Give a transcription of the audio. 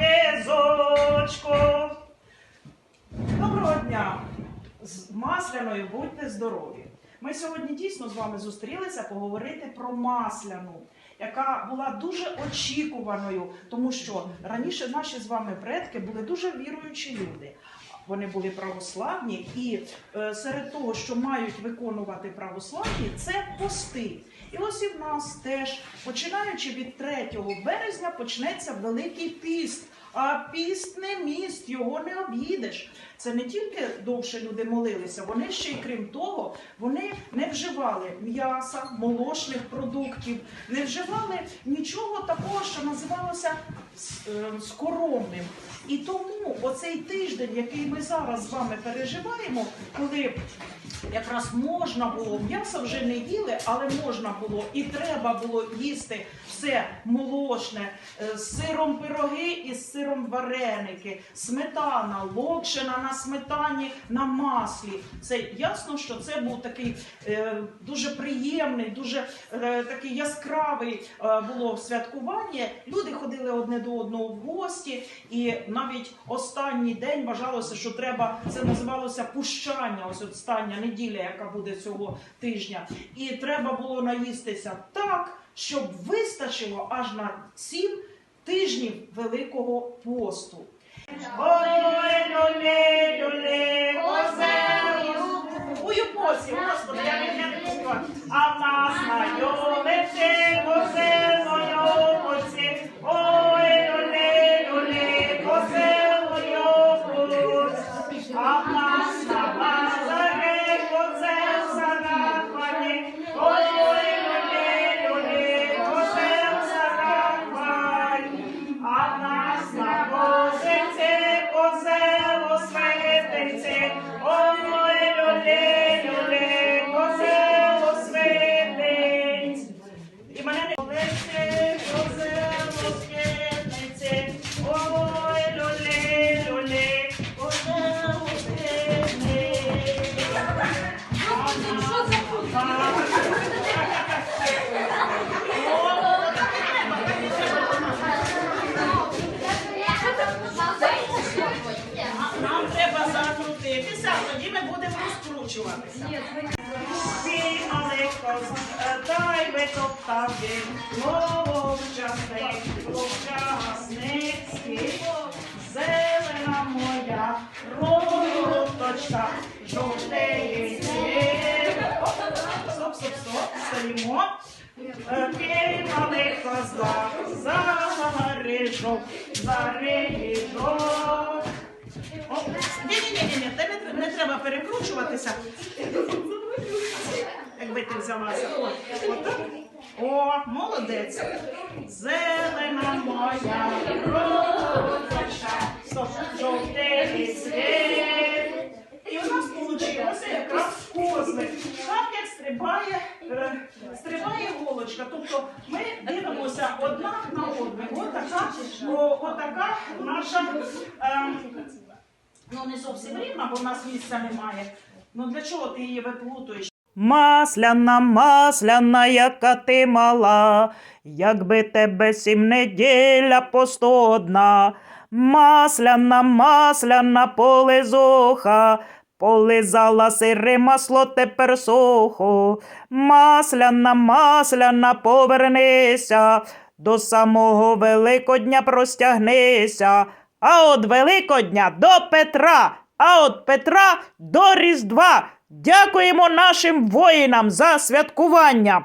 візочко. Доброго дня! З масляною будьте здорові! Ми сьогодні дійсно з вами зустрілися поговорити про масляну, яка була дуже очікуваною, тому що раніше наші з вами предки були дуже віруючі люди. Вони були православні, і е, серед того, що мають виконувати православні, це пости. І ось і в нас теж, починаючи від 3 березня, почнеться Великий піст. А піст не міст, його не об'їдеш. Це не тільки довше люди молилися, вони ще й крім того, вони не вживали м'яса, молочних продуктів, не вживали нічого такого, що називалося е, скоромним. І тому оцей тиждень, який ми зараз з вами переживаємо, коли якраз можна було, м'ясо вже не їли, але можна було і треба було їсти все молочне, е, з сиром пироги і з сиром вареники, сметана, локшина на сметані, на маслі. Це ясно, що це був такий е, дуже приємний, дуже е, такий яскравий е, було святкування. Люди ходили одне до одного в гості, і навіть останній день вважалося, що треба це називалося пущання. Ось остання неділя, яка буде цього тижня. І треба було наїстися так, щоб вистачило аж на сім тижнів Великого посту. Ой, у Господи, я не закрутитися, а тоді ми будемо розкручуватися. Піймали коза, дай витоптати, ловчасник, ловчасницький, зелена моя, роточка, зір. Стоп, стоп, стоп, стоїмо. Е, Піймали коза, за рижок, за рижок. Ні, ні, ні, ні, тебе не треба перекручуватися. Якби ти взялася. О, молодець. Зелена моя розочка. Стоп, жовтий світ. І у нас вийшло якраз козлик. Так як стрибає, е, стрибає голочка. Тобто ми дивимося одна на одну. Отака, отака наша. Е, Ну, не зовсім рівна, бо в нас місця немає. Ну для чого ти її виплутуєш? Масляна, масляна, яка ти мала, якби тебе сім неділя по сто одна. Масляна, масляна полизуха, полизала сире масло тепер сухо. Масляна, масляна, повернися, до самого Великодня простягнися. А от Великодня до Петра, а от Петра до Різдва. Дякуємо нашим воїнам за святкування.